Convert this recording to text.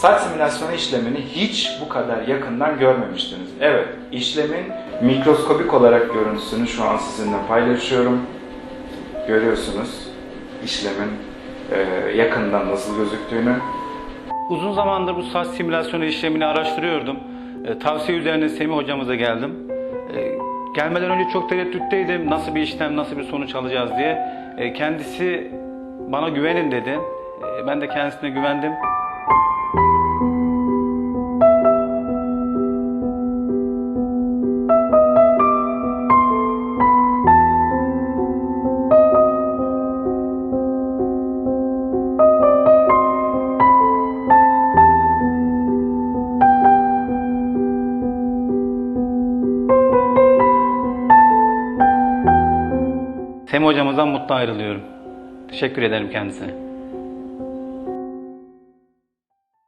Saç simülasyonu işlemini hiç bu kadar yakından görmemiştiniz. Evet, işlemin mikroskobik olarak görüntüsünü şu an sizinle paylaşıyorum. Görüyorsunuz işlemin e, yakından nasıl gözüktüğünü. Uzun zamandır bu saç simülasyonu işlemini araştırıyordum. E, tavsiye üzerine Semih hocamıza geldim. E, gelmeden önce çok tereddütteydim nasıl bir işlem, nasıl bir sonuç alacağız diye. Kendisi bana güvenin dedi. Ben de kendisine güvendim. Semih hocamızdan mutlu ayrılıyorum. Teşekkür ederim kendisine.